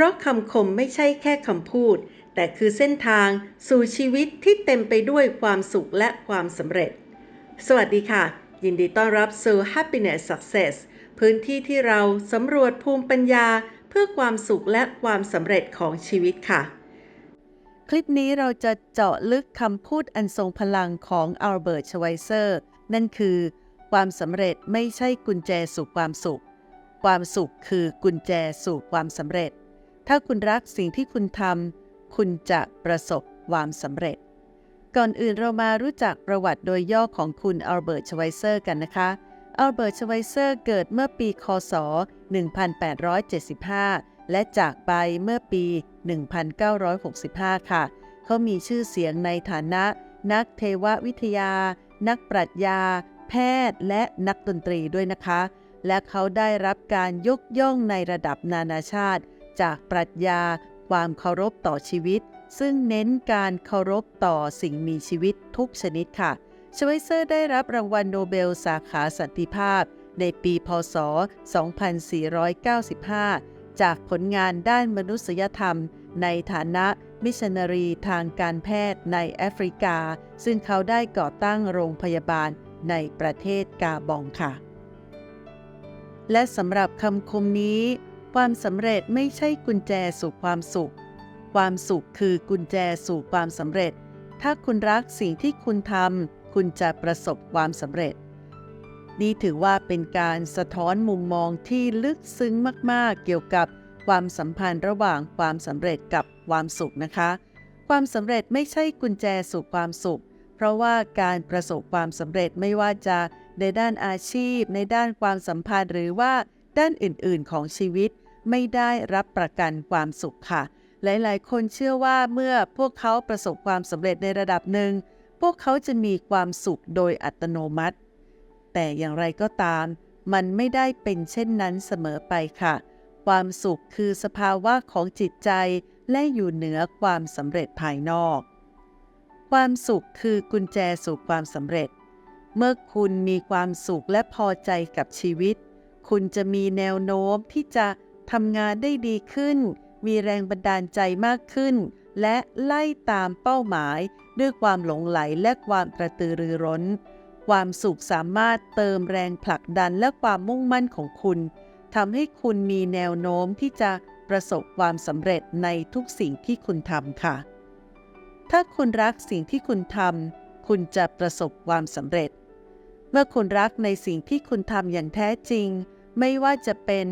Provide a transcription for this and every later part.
ราะคำคมไม่ใช่แค่คำพูด แต่คือเส้นทางสู่ชีวิตที่เต็มไปด้วยความสุขและความสำเร็จ สวัสดีค่ะ ยินดีต้อนรับสู่ Happiness Success พื้นที่ที่เราสำรวจภูมิปัญญาเพื่อความสุขและความสำเร็จของชีวิตค่ะ คลิปนี้เราจะเจาะลึกคำพูดอันทรงพลังของอัลเบิร์ตชไวเซอร์ นั่นคือ ความสำเร็จไม่ใช่กุญแจสู่ความสุข ความสุขคือกุญแจสู่ความสำเร็จ ถ้าคุณรักสิ่งที่คุณทำคุณจะประสบความสำเร็จ ก่อนอื่นเรามารู้จักประวัติโดยย่อของคุณอัลเบิร์ตชไวเซอร์กันนะคะอัลเบิร์ตชไวเซอร์เกิดเมื่อปี คศ 1875 และจากไปเมื่อปี 1965 ค่ะ เขามีชื่อเสียงในฐานะ นักเทววิทยา นักปรัชญา แพทย์และนักดนตรีด้วยนะคะ และเขาได้รับการยกย่องในระดับนานาชาติ จากปรัชญาความเคารพต่อชีวิต ซึ่งเน้นการเคารพต่อสิ่งมีชีวิตทุกชนิดค่ะ ชไวเซอร์ได้รับรางวัลโนเบลสาขาสันติภาพ ในปีพศ 2495 จากผลงานด้านมนุษยธรรม ในฐานะมิชชันนารีทางการแพทย์ในแอฟริกา ซึ่งเขาได้ก่อตั้งโรงพยาบาลในประเทศกาบองค่ะ และสำหรับคำคมนี้ ความสำเร็จไม่ใช่กุญแจสู่ความสุข ความสุขคือกุญแจสู่ความสำเร็จ ถ้าคุณรักสิ่งที่คุณทำคุณจะประสบความสำเร็จ นี่ถือว่าเป็นการสะท้อนมุมมองที่ลึกซึ้งมากๆ เกี่ยวกับความสัมพันธ์ระหว่างความสำเร็จกับความสุขนะคะ ความสำเร็จไม่ใช่กุญแจสู่ความสุข เพราะว่าการประสบความสำเร็จไม่ว่าจะในด้านอาชีพ ในด้านความสัมพันธ์หรือว่า ด้านอื่นๆของชีวิตไม่ได้รับประกันความสุขค่ะ หลายๆ คนเชื่อว่าเมื่อพวกเขาประสบความสำเร็จในระดับหนึ่ง พวกเขาจะมีความสุขโดยอัตโนมัติ แต่อย่างไรก็ตาม มันไม่ได้เป็นเช่นนั้นเสมอไปค่ะ ความสุขคือสภาวะของจิตใจและอยู่เหนือความสำเร็จภายนอก ความสุขคือกุญแจสู่ความสำเร็จ เมื่อคุณมีความสุขและพอใจกับชีวิต คุณจะมีแนวโน้มที่จะทำงานได้ดีขึ้น มีแรงบันดาลใจมากขึ้น และไล่ตามเป้าหมายด้วยความหลงไหลและความกระตือรือร้น ความสุขสามารถเติมแรงผลักดันและความมุ่งมั่นของคุณทำให้คุณมีแนวโน้มที่จะประสบความสำเร็จในทุกสิ่งที่คุณทำค่ะ ถ้าคุณรักสิ่งที่คุณทำคุณจะประสบความสำเร็จ เมื่อคุณรักในสิ่งที่คุณทำอย่างแท้จริง ไม่ว่าจะเป็น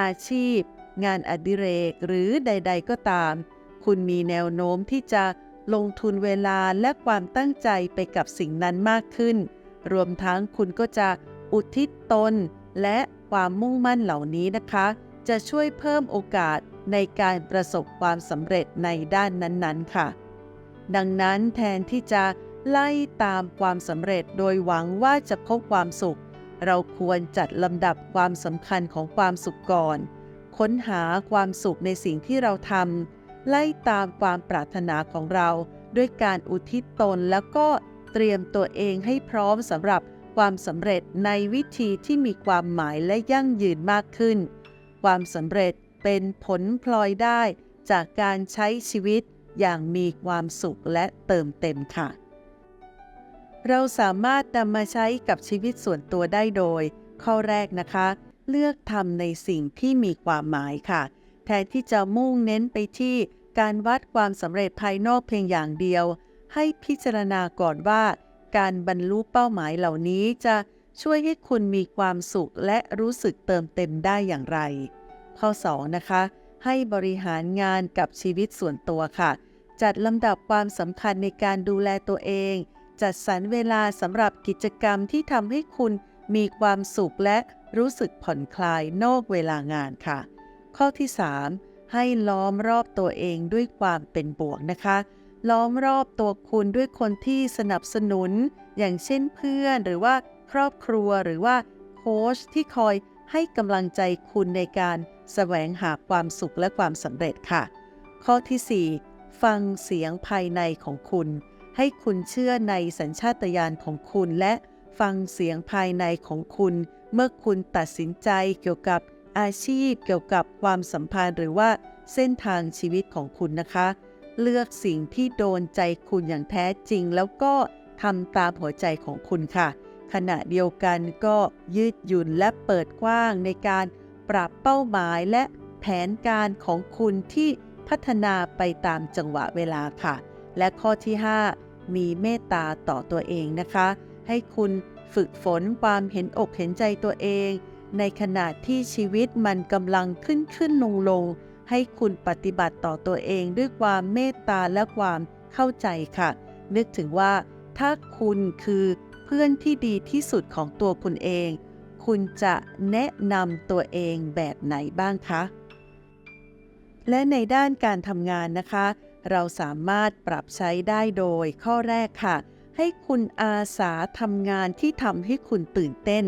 อาชีพ งานอดิเรกหรือใด ๆ ก็ตาม คุณมีแนวโน้มที่จะลงทุนเวลาและความตั้งใจไปกับสิ่งนั้นมากขึ้น รวมทั้งคุณก็จะอุทิศตน และความมุ่งมั่นเหล่านี้นะคะ จะช่วยเพิ่มโอกาสในการประสบความสำเร็จในด้านนั้นๆค่ะ ดังนั้นแทนที่จะไล่ตามความสำเร็จโดยหวังว่าจะพบความสุข เราควรจัดลำดับความสำคัญของความสุขก่อน ค้นหาความสุขในสิ่งที่เราทำไล่ตามความปรารถนาของเราด้วยการอุทิศตนแล้วก็เตรียมตัวเองให้พร้อมสำหรับความสำเร็จในวิธีที่มีความหมายและยั่งยืนมากขึ้น ความสำเร็จเป็นผลพลอยได้จากการใช้ชีวิตอย่างมีความสุขและเติมเต็มค่ะ เราสามารถนำมาใช้กับชีวิตส่วนตัวได้โดย ข้อแรกนะคะ เลือกทำในสิ่งที่มีความหมายค่ะ แทนที่จะมุ่งเน้นไปที่การวัดความสำเร็จภายนอกเพียงอย่างเดียว ให้พิจารณาก่อนว่า การบรรลุเป้าหมายเหล่านี้จะช่วยให้คุณมีความสุขและรู้สึกเติมเต็มได้อย่างไร ข้อ 2 นะคะ ให้บริหารงานกับชีวิตส่วนตัวค่ะ จัดลำดับความสำคัญในการดูแลตัวเอง จัดสรรเวลาสำหรับกิจกรรมที่ทำให้คุณมีความสุขและรู้สึกผ่อนคลายนอกเวลางานค่ะ ข้อที่ 3 ให้ล้อมรอบตัวเองด้วยความเป็นบวกนะคะ ล้อมรอบตัวคุณด้วยคนที่สนับสนุน อย่างเช่นเพื่อนหรือว่าครอบครัวหรือว่าโค้ชที่คอยให้กำลังใจคุณในการแสวงหาความสุขและความสำเร็จค่ะ ข้อที่ 4 ฟังเสียงภายในของคุณ ให้คุณเชื่อในสัญชาตญาณของคุณและฟังเสียงภายในของคุณ เมื่อคุณตัดสินใจเกี่ยวกับอาชีพ เกี่ยวกับความสัมพันธ์หรือว่าเส้นทางชีวิตของคุณนะคะ เลือกสิ่งที่โดนใจคุณอย่างแท้จริง แล้วก็ทำตามหัวใจของคุณค่ะ ขณะเดียวกันก็ยืดหยุ่นและเปิดกว้างในการปรับเป้าหมายและแผนการของคุณที่พัฒนาไปตามจังหวะเวลาค่ะ และข้อที่ 5 มีเมตตาต่อตัวเองนะคะ ให้คุณฝึกฝนความเห็นอกเห็นใจตัวเอง ในขณะที่ชีวิตมันกำลังขึ้นขึ้นลงลงให้คุณปฏิบัติต่อตัวเองด้วยความเมตตาและความเข้าใจค่ะ นึกถึงว่า ถ้าคุณคือเพื่อนที่ดีที่สุดของตัวคุณเอง คุณจะแนะนำตัวเองแบบไหนบ้างคะ และในด้านการทำงานนะคะ เราสามารถปรับใช้ได้โดยข้อแรกค่ะ ให้คุณอาสาทำงานที่ทำให้คุณตื่นเต้น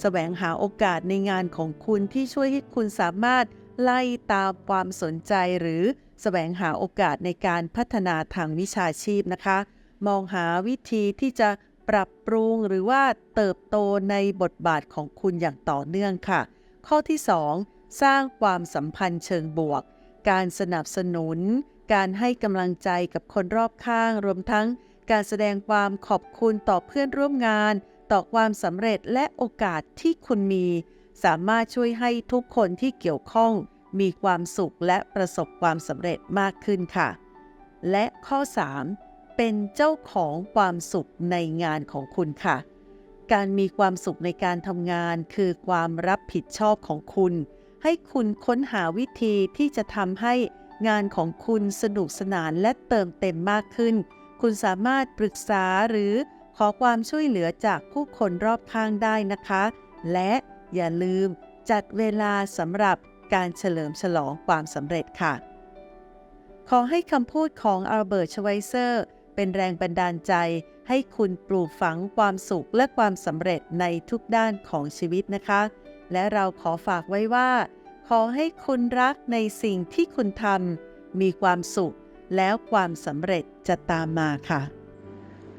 แสวงหาโอกาสในงานของคุณที่ช่วยให้คุณสามารถไล่ตามความสนใจหรือแสวงหาโอกาสในการพัฒนาทางวิชาชีพนะคะ มองหาวิธีที่จะปรับปรุงหรือว่าเติบโตในบทบาทของคุณอย่างต่อเนื่องค่ะ ข้อที่ 2 สร้างความสัมพันธ์เชิงบวก การสนับสนุน การให้กำลังใจกับคนรอบข้าง รวมทั้งการแสดงความขอบคุณต่อเพื่อนร่วมงาน ต่อความสำเร็จและโอกาสที่คุณมี สามารถช่วยให้ทุกคนที่เกี่ยวข้อง มีความสุขและประสบความสำเร็จมากขึ้นค่ะ และข้อ 3 เป็นเจ้าของความสุขในงานของคุณค่ะ การมีความสุขในการทำงานคือความรับผิดชอบของคุณ ให้คุณค้นหาวิธีที่จะทำให้ งานของคุณสนุกสนานและเติมเต็มมากขึ้น คุณสามารถปรึกษาหรือขอความช่วยเหลือจากผู้คนรอบข้างได้นะคะ และอย่าลืมจัดเวลาสำหรับการเฉลิมฉลองความสำเร็จค่ะ ขอให้คำพูดของอัลเบิร์ตชไวเซอร์ เป็นแรงบันดาลใจ ให้คุณปลูกฝังความสุขและความสำเร็จในทุกด้านของชีวิตนะคะ และเราขอฝากไว้ว่า ขอให้คุณรักในสิ่งที่คุณทำมีความสุขแล้วความสำเร็จจะตามมาค่ะ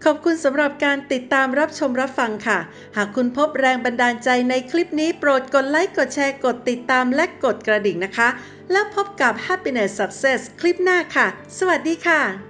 ขอบคุณสำหรับการติดตามรับชมรับฟังค่ะ หากคุณพบแรงบันดาลใจในคลิปนี้โปรดกดไลค์กดแชร์กดติดตามและกดกระดิ่งนะคะ แล้วพบกับ Happiness Success คลิปหน้าค่ะ สวัสดีค่ะ